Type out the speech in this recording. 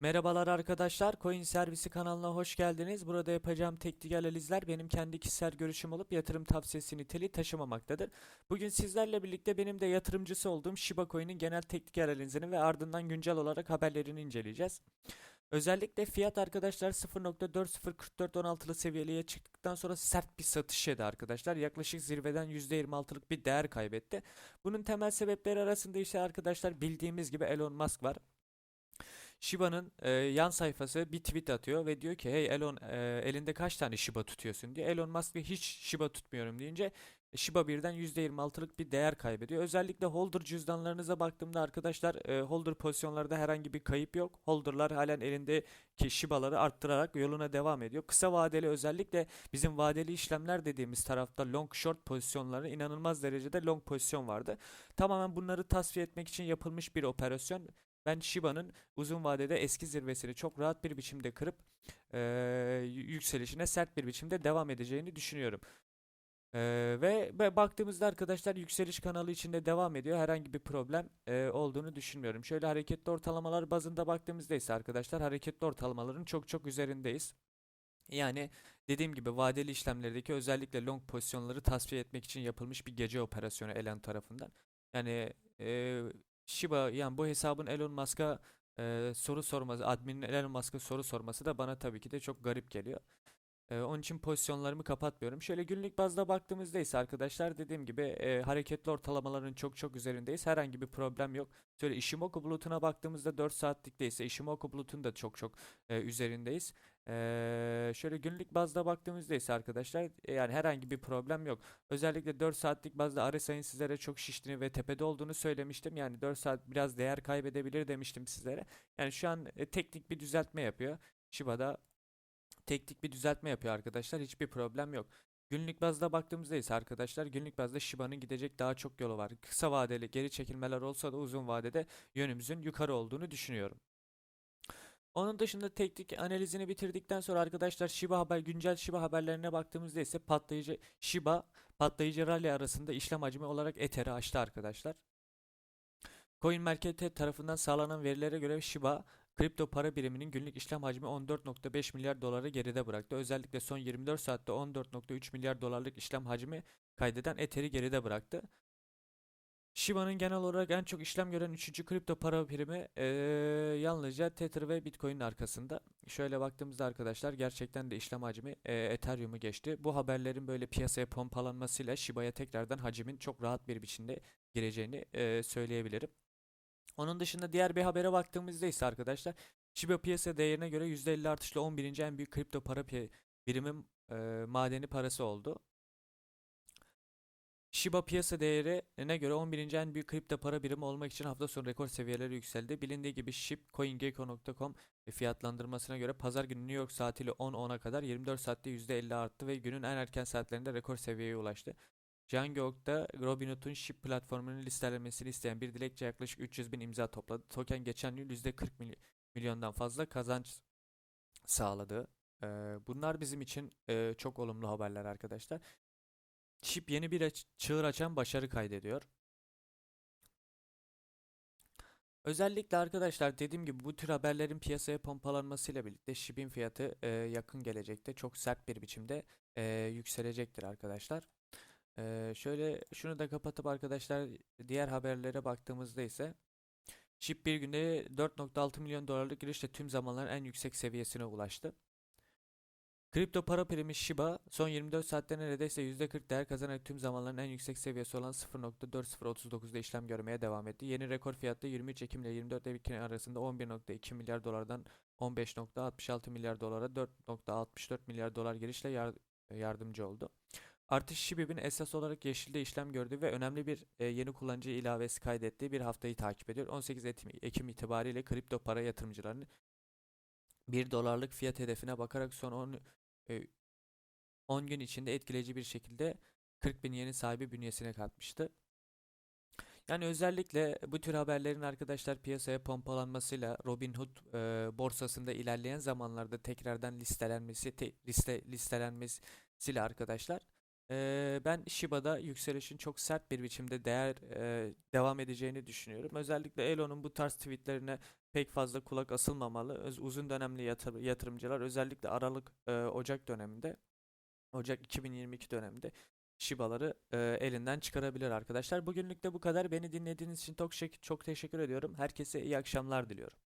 Merhabalar arkadaşlar, Coin Servisi kanalına hoş geldiniz. Burada yapacağım teknik analizler benim kendi kişisel görüşüm olup yatırım tavsiyesi niteliği taşımamaktadır. Bugün sizlerle birlikte benim de yatırımcısı olduğum Shiba Coin'in genel teknik analizini ve ardından güncel olarak haberlerini inceleyeceğiz. Özellikle fiyat arkadaşlar 0.404416'lı seviyeye çıktıktan sonra sert bir satış yedi arkadaşlar. Yaklaşık zirveden %26'lık bir değer kaybetti. Bunun temel sebepleri arasında ise arkadaşlar bildiğimiz gibi Elon Musk var. Shiba'nın e, yan sayfası bir tweet atıyor ve diyor ki hey Elon e, elinde kaç tane Shiba tutuyorsun diye. Elon Musk da hiç Shiba tutmuyorum deyince e, Shiba birden %26'lık bir değer kaybediyor. Özellikle holder cüzdanlarınıza baktığımda arkadaşlar e, holder pozisyonlarda herhangi bir kayıp yok. Holderlar halen elindeki Shiba'ları arttırarak yoluna devam ediyor. Kısa vadeli özellikle bizim vadeli işlemler dediğimiz tarafta long short pozisyonları inanılmaz derecede long pozisyon vardı. Tamamen bunları tasfiye etmek için yapılmış bir operasyon. Ben Shiba'nın uzun vadede eski zirvesini çok rahat bir biçimde kırıp eee, yükselişine sert bir biçimde devam edeceğini düşünüyorum. Eee, ve, ve baktığımızda arkadaşlar yükseliş kanalı içinde devam ediyor. Herhangi bir problem eee, olduğunu düşünmüyorum. Şöyle hareketli ortalamalar bazında baktığımızda ise arkadaşlar hareketli ortalamaların çok çok üzerindeyiz. Yani dediğim gibi vadeli işlemlerdeki özellikle long pozisyonları tasfiye etmek için yapılmış bir gece operasyonu Elon tarafından. Yani eee Shiba yani bu hesabın Elon Musk'a eee, soru sorması, adminin Elon Musk'a soru sorması da bana tabii ki de çok garip geliyor. Eee, onun için pozisyonlarımı kapatmıyorum. Şöyle günlük bazda baktığımızda ise arkadaşlar dediğim gibi eee, hareketli ortalamaların çok çok üzerindeyiz. Herhangi bir problem yok. Şöyle Ishimoku bulutuna baktığımızda 4 saatlikte ise Ishimoku bulutun da çok çok eee, üzerindeyiz. Eee, şöyle günlük bazda baktığımızda ise arkadaşlar e, yani herhangi bir problem yok. Özellikle 4 saatlik bazda RSI'nin sizlere çok şiştiğini ve tepede olduğunu söylemiştim. Yani 4 saat biraz değer kaybedebilir demiştim sizlere. Yani şu an e, teknik bir düzeltme yapıyor. Shiba'da teknik bir düzeltme yapıyor arkadaşlar. Hiçbir problem yok. Günlük bazda baktığımızda ise arkadaşlar günlük bazda Shiba'nın gidecek daha çok yolu var. Kısa vadeli geri çekilmeler olsa da uzun vadede yönümüzün yukarı olduğunu düşünüyorum. Onun dışında teknik analizini bitirdikten sonra arkadaşlar Shiba haber güncel Shiba haberlerine baktığımızda ise patlayıcı Shiba patlayıcı rally arasında işlem hacmi olarak Ether'i aştı arkadaşlar. CoinMarketCap tarafından sağlanan verilere göre Shiba kripto para biriminin günlük işlem hacmi 14.5 milyar doları geride bıraktı. Özellikle son 24 saatte 14.3 milyar dolarlık işlem hacmi kaydeden Ether'i geride bıraktı. Shiba'nın genel olarak en çok işlem gören 3. kripto para birimi eee, yalnızca Tether ve Bitcoin'in arkasında. Şöyle baktığımızda arkadaşlar gerçekten de işlem hacmi eee, Ethereum'u geçti. Bu haberlerin böyle piyasaya pompalanmasıyla Shiba'ya tekrardan hacimin çok rahat bir biçimde gireceğini eee, söyleyebilirim. Onun dışında diğer bir habere baktığımızda ise arkadaşlar Shiba piyasa değerine göre %50 artışla 11. en büyük kripto para birimi eee, madeni parası oldu. Shiba piyasa değerine göre 11. en büyük kripto para birimi olmak için hafta sonu rekor seviyelere yükseldi. Bilindiği gibi SHIB CoinGecko.com fiyatlandırmasına göre pazar günü New York saatiyle 10.10'a kadar 24 saatte %50 arttı ve günün en erken saatlerinde rekor seviyeye ulaştı. Cihangok'ta Robinhood'un SHIB platformunun listelenmesini isteyen bir dilekçe yaklaşık 300 bin imza topladı. Token geçen yıl %40 mily- milyondan fazla kazanç sağladı. Ee, bunlar bizim için e, çok olumlu haberler arkadaşlar. Chip yeni bir aç- çığır açan başarı kaydediyor. Özellikle arkadaşlar dediğim gibi bu tür haberlerin piyasaya pompalanmasıyla birlikte Chip'in fiyatı e, yakın gelecekte çok sert bir biçimde e, yükselecektir arkadaşlar. E, şöyle şunu da kapatıp arkadaşlar diğer haberlere baktığımızda ise Chip bir günde 4.6 milyon dolarlık girişle tüm zamanların en yüksek seviyesine ulaştı. Kripto para primi Shiba son 24 saatte neredeyse %40 değer kazanarak tüm zamanların en yüksek seviyesi olan 0.4039'da işlem görmeye devam etti. Yeni rekor fiyatta 23 Ekim ile 24 Ekim arasında 11.2 milyar dolardan 15.66 milyar dolara 4.64 milyar dolar girişle yar- yardımcı oldu. Artış Shibib'in esas olarak yeşilde işlem gördüğü ve önemli bir e, yeni kullanıcı ilavesi kaydettiği bir haftayı takip ediyor. 18 Ekim, Ekim itibariyle kripto para yatırımcılarının 1 dolarlık fiyat hedefine bakarak son 10 e, 10 gün içinde etkileyici bir şekilde 40 bin yeni sahibi bünyesine katmıştı. Yani özellikle bu tür haberlerin arkadaşlar piyasaya pompalanmasıyla Robinhood e, borsasında ilerleyen zamanlarda tekrardan listelenmesi te, liste, listelenmesiyle arkadaşlar e, ben Shiba'da yükselişin çok sert bir biçimde değer e, devam edeceğini düşünüyorum. Özellikle Elon'un bu tarz tweetlerine pek fazla kulak asılmamalı. Öz- uzun dönemli yatır- yatırımcılar özellikle Aralık e, Ocak döneminde Ocak 2022 döneminde Shiba'ları e, elinden çıkarabilir arkadaşlar. Bugünlük de bu kadar. Beni dinlediğiniz için çok, çok teşekkür ediyorum. Herkese iyi akşamlar diliyorum.